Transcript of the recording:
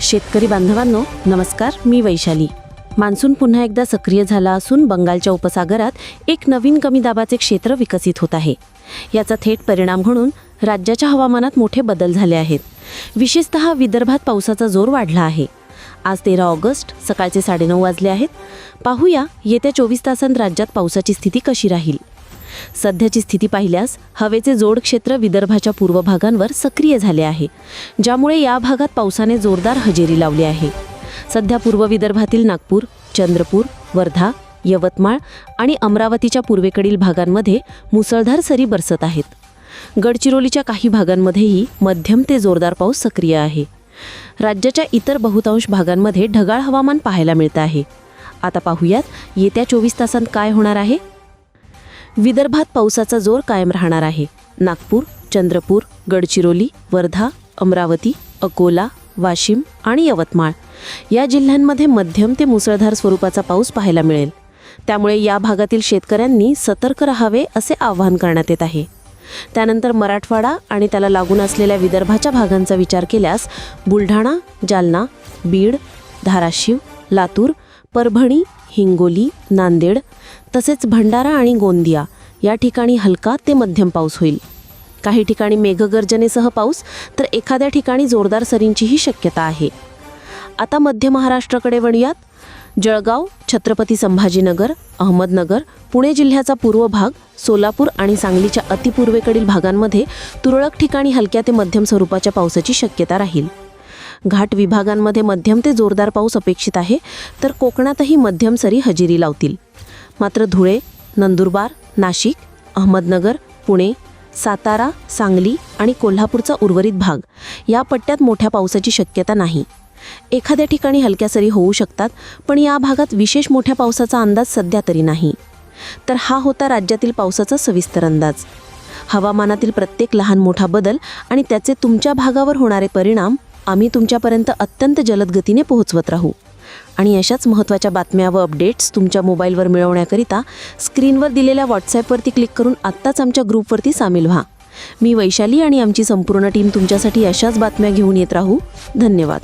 शेतकरी बांधवांनो नमस्कार मी वैशाली. मान्सून पुन्हा एकदा सक्रिय झाला असून बंगालच्या उपसागरात एक नवीन कमी दाबाचे क्षेत्र विकसित होत आहे. याचा थेट परिणाम म्हणून राज्याच्या हवामानात मोठे बदल झाले आहेत. विशेषतः विदर्भात पावसाचा जोर वाढला आहे. आज तेरा ऑगस्ट सकाळचे साडेनऊ वाजले आहेत. पाहूया येत्या चोवीस तासांत राज्यात पावसाची स्थिती कशी राहील. सध्याची स्थिती पाहिल्यास हवेचे जोड क्षेत्र विदर्भाच्या पूर्व भागांवर सक्रिय झाले आहे ज्यामुळे या भागात पावसाने जोरदार हजेरी लावली आहे. सध्या पूर्व विदर्भातील नागपूर चंद्रपूर वर्धा यवतमाळ आणि अमरावतीच्या पूर्वेकडील भागांमध्ये मुसळधार सरी बरसत आहेत. गडचिरोलीच्या काही भागांमध्येही मध्यम ते जोरदार पाऊस सक्रिय आहे. राज्याच्या इतर बहुतांश भागांमध्ये ढगाळ हवामान पाहायला मिळतं आहे. आता पाहूयात येत्या चोवीस तासांत काय होणार आहे? विदर्भात पावसाचा जोर कायम राहणार आहे. नागपूर चंद्रपूर गडचिरोली वर्धा अमरावती अकोला वाशिम आणि यवतमाळ या जिल्ह्यांमध्ये मध्यम ते मुसळधार स्वरूपाचा पाऊस पाहायला मिळेल. त्यामुळे या भागातील शेतकऱ्यांनी सतर्क राहावे असे आवाहन करण्यात येत आहे. त्यानंतर मराठवाडा आणि त्याला लागून असलेल्या विदर्भाच्या भागांचा विचार केल्यास बुलढाणा जालना बीड धाराशिव लातूर परभणी हिंगोली नांदेड तसेच भंडारा आणि गोंदिया या ठिकाणी हलका ते मध्यम पाऊस होईल. काही ठिकाणी मेघगर्जनेसह पाऊस तर एखाद्या ठिकाणी जोरदार सरींचीही शक्यता आहे. आता मध्य महाराष्ट्राकडे वळूयात. जळगाव छत्रपती संभाजीनगर अहमदनगर पुणे जिल्ह्याचा पूर्व भाग सोलापूर आणि सांगलीच्या अतिपूर्वेकडील भागांमध्ये तुरळक ठिकाणी हलक्या ते मध्यम स्वरूपाच्या पावसाची शक्यता राहील. घाट विभागांमध्ये मध्यम ते जोरदार पाऊस अपेक्षित आहे तर कोकणातही मध्यम सरी हजेरी लावतील. मात्र धुळे नंदुरबार नाशिक अहमदनगर पुणे सातारा सांगली आणि कोल्हापूरचा उर्वरित भाग या पट्ट्यात मोठ्या पावसाची शक्यता नाही. एखाद्या ठिकाणी हलक्या सरी होऊ शकतात पण या भागात विशेष मोठ्या पावसाचा अंदाज सध्या तरी नाही. तर हा होता राज्यातील पावसाचा सविस्तर अंदाज. हवामानातील प्रत्येक लहान मोठा बदल आणि त्याचे तुमच्या भागावर होणारे परिणाम आम्ही तुमच्यापर्यंत अत्यंत जलद गतीने पोहोचवत राहू. आणि अशाच महत्त्वाच्या बातम्या व अपडेट्स तुमच्या मोबाईलवर मिळवण्याकरिता स्क्रीनवर दिलेल्या व्हॉट्सॲपवरती क्लिक करून आत्ताच आमच्या ग्रुपवरती सामील व्हा. मी वैशाली आणि आमची संपूर्ण टीम तुमच्यासाठी अशाच बातम्या घेऊन येत राहू. धन्यवाद.